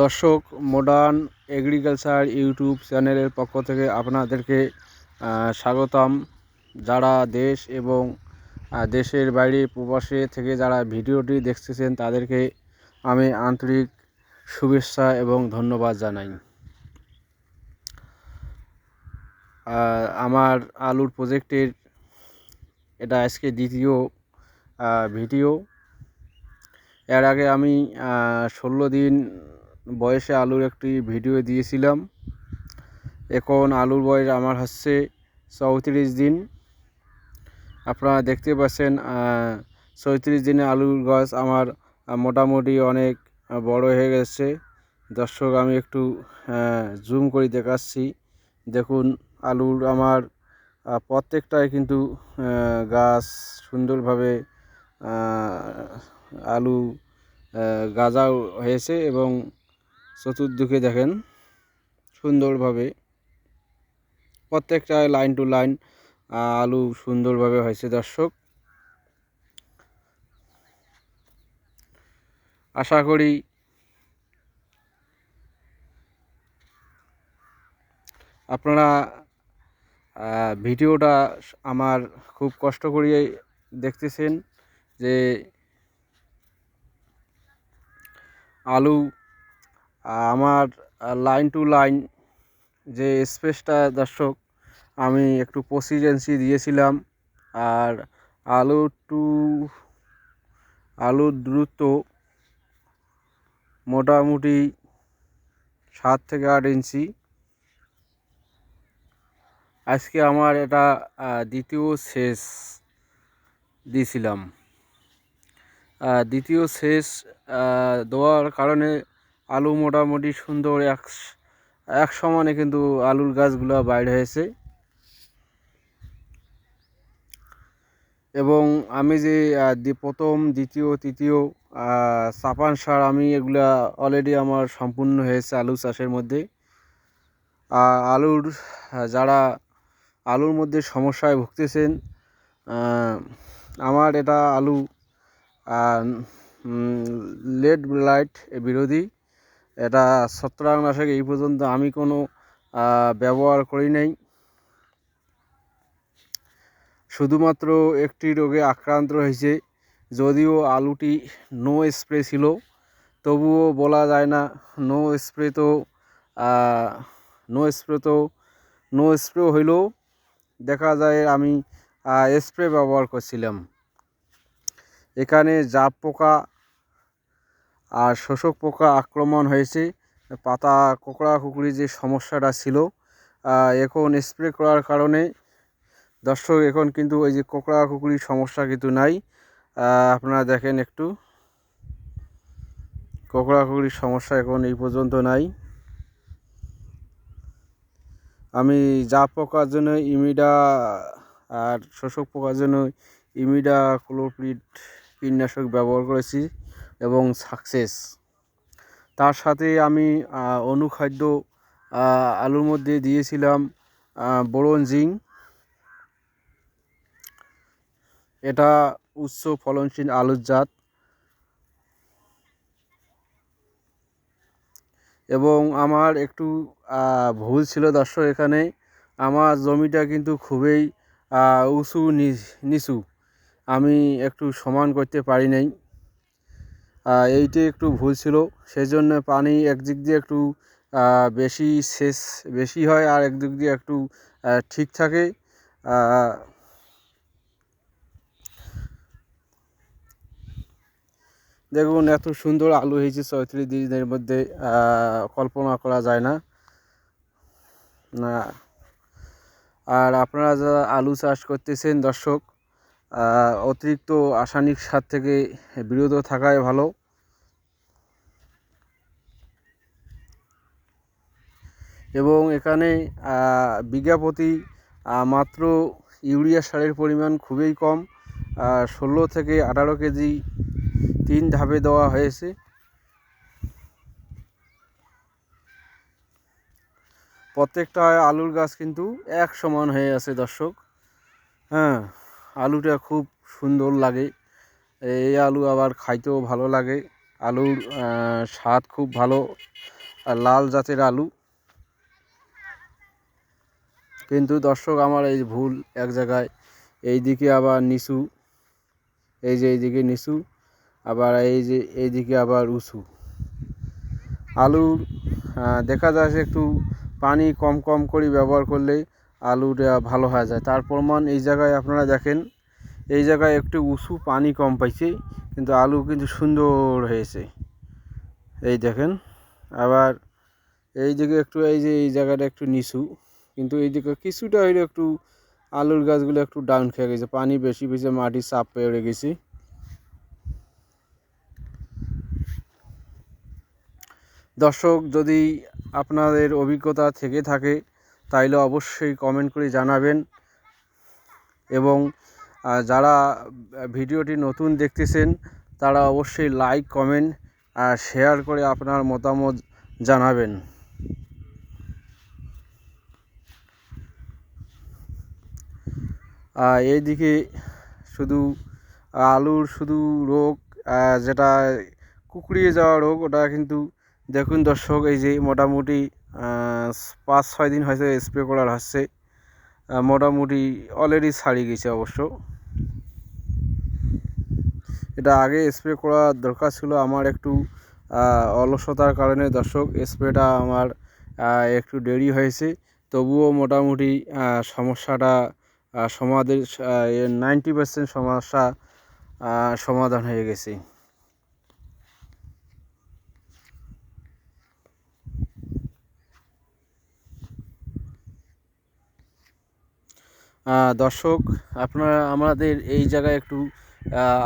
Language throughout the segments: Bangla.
দর্শক মডার্ন এগ্রিকালচার ইউটিউব চ্যানেলের পক্ষ থেকে আপনাদেরকে স্বাগতম। যারা দেশ এবং দেশের বাইরে প্রবাসে থেকে যারা ভিডিওটি দেখতেছেন, তাদেরকে আমি আন্তরিক শুভেচ্ছা এবং ধন্যবাদ জানাই। আমার আলুর প্রজেক্টের এটা আজকে দ্বিতীয় ভিডিও এর আগে আমি ষোলো দিন বয়সে আলুর একটি ভিডিও দিয়েছিলাম। এখন আলুর বয়স আমার হচ্ছে চৌত্রিশ দিন। আপনারা দেখতে পাচ্ছেন চৌত্রিশ দিনে আলুর গাছ আমার মোটামুটি অনেক বড় হয়ে গেছে। দর্শক, আমি একটু জুম করে দেখাচ্ছি। দেখুন, আলুর আমার প্রত্যেকটাই কিন্তু গাছ সুন্দরভাবে আলু গাজাও হয়েছে এবং চতুর্দিকে দেখেন সুন্দরভাবে প্রত্যেকটা লাইন টু লাইন আলু সুন্দরভাবে হয়েছে দর্শক। আশা করি আপনারা ভিডিওটা আমার খুব কষ্ট করিয়ে দেখতেছেন যে আলু আমার লাইন টু লাইন যে স্পেসটা দর্শক, আমি একটু প্রসিডেন্সি দিয়েছিলাম। আর আলু টু আলুর দ্রুত মোটামুটি সাত থেকে আট ইঞ্চি। আজকে আমার এটা দ্বিতীয় শেষ দিয়েছিলাম। দ্বিতীয় শেষ দেওয়ার কারণে আলু মোটামুটি সুন্দর এক এক সমানে কিন্তু আলুর গাছগুলো বাইর হয়েছে। এবং আমি যে প্রথম, দ্বিতীয়, তৃতীয় চাপান সার আমি এগুলা অলরেডি আমার সম্পূর্ণ হয়েছে আলু চাষের মধ্যে। আলুর যারা আলুর মধ্যে সমস্যায় ভুগতেছেন আমার এটা আলু লেড লাইট বিরোধী। এটা ছত্রাকনাশক এই পর্যন্ত আমি কোনো ব্যবহার করি নাই। শুধুমাত্র একটি রোগে আক্রান্ত হয়েছে যদিও আলুটি নো স্প্রে ছিল, তবুও বলা যায় না নো স্প্রে তো নো স্প্রে তো, নো স্প্রে হইলেও দেখা যায় আমি স্প্রে ব্যবহার করছিলাম। এখানে জাপ পোকা আর শোষক পোকা আক্রমণ হয়েছে। পাতা, কোকড়া, কুকড়ি যে সমস্যাটা ছিল এখন স্প্রে করার কারণে দর্শক এখন কিন্তু ওই যে কোকড়া কুকড়ির সমস্যা কিন্তু নাই। আপনারা দেখেন একটু। কোকড়া কুকড়ির সমস্যা এখন এই পর্যন্ত নাই। আমি জাপ পোকার জন্য ইমিডা আর শোষক পোকার জন্য ইমিডা ক্লোপ্রিড কীটনাশক ব্যবহার করেছি এবং সাকসেস তার সাথে আমি অনুখাদ্য আলুর মধ্যে দিয়েছিলাম বোরন জিঙ্ক এটা উচ্চ ফলনশীল আলুর জাত। এবং আমার একটু ভুল ছিল দর্শক এখানে। আমার জমিটা কিন্তু খুবই উঁচু নিচু। আমি একটু সমান করতে পারি নাই। এইটা একটু ভুল ছিল। সেই জন্য পানি একদিক দিয়ে একটু বেশি সেচ বেশি হয় আর একদিক দিয়ে একটু ঠিক থাকে। দেখুন, এত সুন্দর আলু হয়েছে চৌত্রিশ দিনের মধ্যে কল্পনা করা যায় না। না। আর আপনারা যারা আলু চাষ করতেছেন, দর্শক অতিরিক্ত রাসায়নিক সার থেকে বিরত থাকাই ভালো। এবং এখানে আহ, বিঘা প্রতি মাত্র ইউরিয়া সারের পরিমাণ খুবই কম। ষোলো থেকে আঠারো কেজি তিন ধাপে দেওয়া হয়েছে। প্রত্যেকটা আলুর গাছ কিন্তু এক সমান হয়ে আছে দর্শক। হ্যাঁ। আলুটা খুব সুন্দর লাগে। এই আলু আবার খাইতেও ভালো লাগে। আলুর স্বাদ খুব ভালো। লাল জাতের আলু। কিন্তু দর্শক আমার এই ভুল এক জায়গায়। এই দিকে আবার নিচু। এই যে এইদিকে নিচু। আবার এই যে এইদিকে আবার উঁচু। আহ, দেখা যায় একটু পানি কম কম করে ব্যবহার করলে আলুটা ভালো হয়ে যায়। তার প্রমাণ এই জায়গায় আপনারা দেখেন, এই জায়গায় একটু উঁচু পানি কম পাইছে, কিন্তু আলু কিন্তু সুন্দর হয়েছে। এই দেখেন, আবার এই দিকে একটু, এই যে এই জায়গাটা একটু নিচু, কিন্তু এই দিকে কিছুটা হইলে একটু আলুর গাছগুলো একটু ডাউন খেয়ে গেছে, পানি বেশি বেশি মাটি চাপ পেয়ে গেছে। দর্শক, যদি আপনাদের অভিজ্ঞতা থেকে থাকে তাইলে অবশ্যই কমেন্ট করে জানাবেন। এবং যারা ভিডিওটি নতুন দেখতেছেন, তারা অবশ্যই লাইক কমেন্ট আর শেয়ার করে আপনার মতামত জানাবেন। এইদিকে শুধু, আলুর শুধু রোগ যেটা কুকড়িয়ে যাওয়া রোগ, ওটা কিন্তু দেখুন দর্শক, এই যে মোটামুটি পাঁচ ছয় দিন হয়েছে স্প্রে করার হচ্ছে। মোটামুটি অলরেডি ছাড়িয়ে গেছে অবশ্য। এটা আগে স্প্রে করা দরকার ছিল আমার একটু অলসতার কারণে দর্শক স্প্রেটা আমার একটু দেরি হয়েছে। তবুও মোটামুটি সমস্যাটা সমাধান নাইনটি পার্সেন্ট সমস্যা সমাধান হয়ে গেছে। দর্শক, আপনারা, আমাদের এই জায়গায় একটু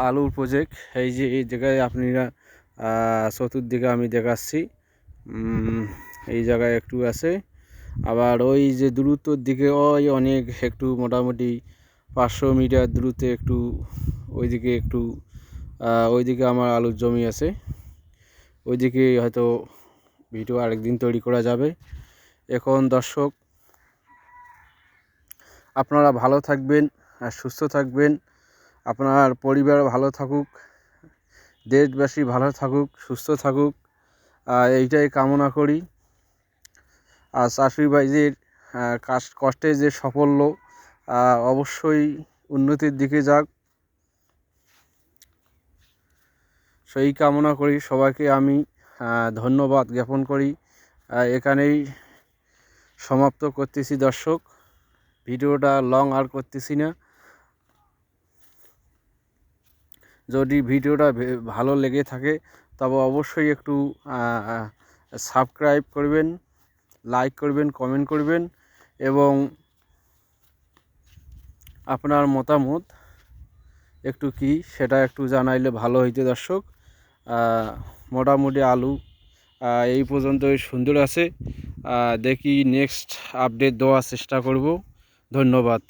আলুর প্রজেক্ট এই যে, এই জায়গায় আপনারা চতুর্দিকে আমি দেখাচ্ছি। এই জায়গায় একটু আছে। আবার ওই যে দূরত্বর দিকে ওই অনেক একটু মোটামুটি পাঁচশো মিটার দূরত্বে একটু ওইদিকে একটু ওইদিকে আমার আলুর জমি আছে। ওইদিকে হয়তো ভিডিও আরেকদিন তৈরি করা যাবে। এখন দর্শক আপনারা ভালো থাকবেন আর সুস্থ থাকবেন। আপনার পরিবার ভালো থাকুক দেশবাসী ভালো থাকুক সুস্থ থাকুক। এইটাই কামনা করি। আর চাষি ভাইদের আহ, কাস- কষ্টের যে সাফল্য অবশ্যই উন্নতির দিকে যাক। সেই কামনা করি সবাইকে আমি ধন্যবাদ জ্ঞাপন করি। এখানেই সমাপ্ত করতেছি দর্শক। ভিডিওটা লং আর করতেছি না। যদি ভিডিওটা ভালো লেগে থাকে, তবে অবশ্যই একটু সাবস্ক্রাইব করবেন লাইক করবেন কমেন্ট করবেন এবং আপনার মতামত একটু কি সেটা একটু জানাইলে ভালো হইতে দর্শক। মোটামুটি আলু এই পর্যন্তই সুন্দর আছে। দেখি নেক্সট আপডেট দেওয়ার চেষ্টা করব। ধন্যবাদ।